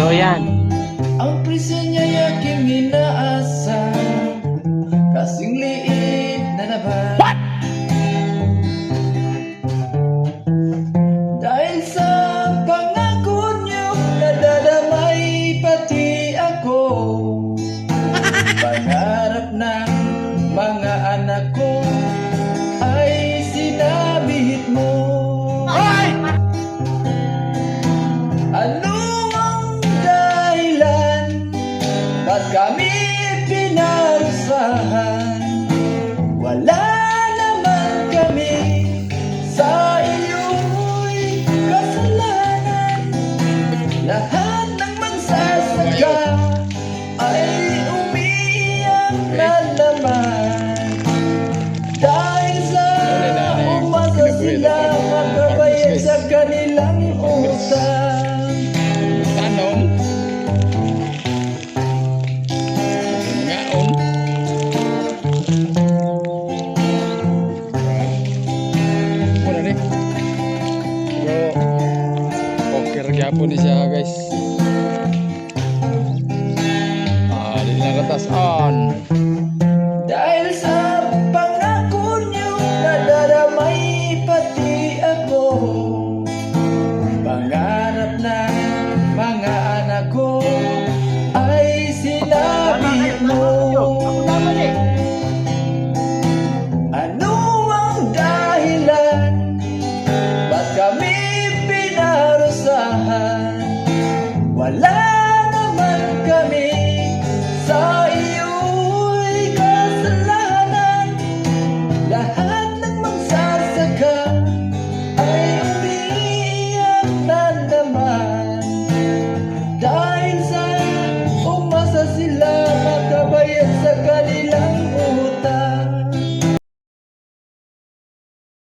totoo yan. Ang presyo niya aking inaasa. Kasing liit na naman What? Dahil sa pangako niyo Nadadamay pati ako. Pangarap ng mga anak ko sa iyo'y kasalanan. Lahat ng magsasaka ay umiyak na naman Dahil sa umasa sila makabayad sa kanilang utang gyapon ni siya guys. Ah, di na ratas on. Dahil sa pangako niyo Nadaramay pati love.